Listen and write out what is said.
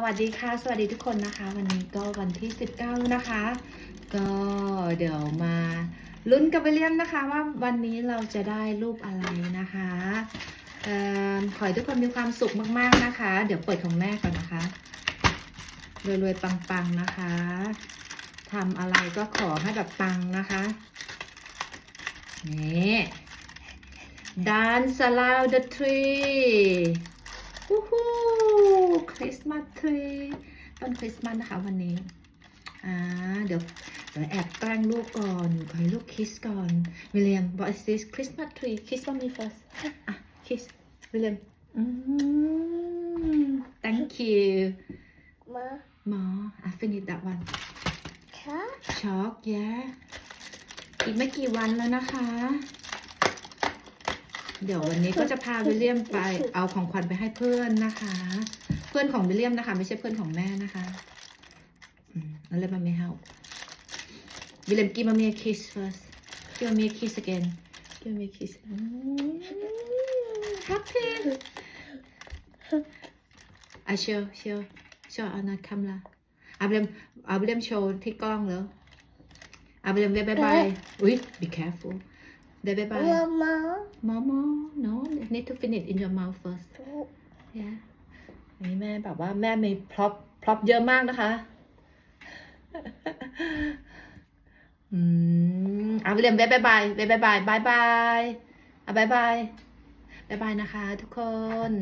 วัสดีค่ะ สวัสดีทุกคนนะคะ วันนี้ก็วันที่ 19 นะคะ ก็เดี๋ยวมาลุ้นกับวิลเลียมนะคะ ว่าวันนี้เราจะได้รูปอะไรนะคะออขอให้ทุกคนมีความสุขมากๆนะคะ เดี๋ยวเปิดของแม่ก่อนนะคะรวยๆปังๆนะคะทำอะไรก็ขอให้แบบปังนะคะนี่ Dance around the tree วู้ฮู้ สต์มาสทรีต้นคริสต์มาสนะคะวันนี้อ่าเดี๋ยวเดี๋ยวแอบแกล้งลูกก่อนขอให้ลูกคิสก่อนวิลเลียม what is this Christmas tree kiss for me first อะ kiss วิลเลียมอืม thank you มาหมอ I finish that one ค่ะช็อกแย่อีกไม่กี่วันแล้วนะคะ เดี๋ยววันนี้ก็จะพาวิลเลียมไปเอาของขวัญไปให้เพื่อนนะคะ เพื่อนของวิลเลียมนะคะ ไม่ใช่เพื่อนของแม่นะคะอืมแล้วเลยมันไม่ help วิลเลียม give me a kiss first give me a kiss again give me a kiss happy อะ show show show on the camera อาวิลเลียมอาวิลเลมโชว์ที่กล้องแล้วอาวิลเลียมเวบายบายอุ้ย be careful เดบายบายมา Mama no need to finish in your mouth first yeah นี่แม่แบบว่าแม่มีพร็อพพร็อพเยอะมากนะคะ อืมเอาเรียนบายบายบายบายบายบายบายอะบายบายบายบายนะคะ ทุกคน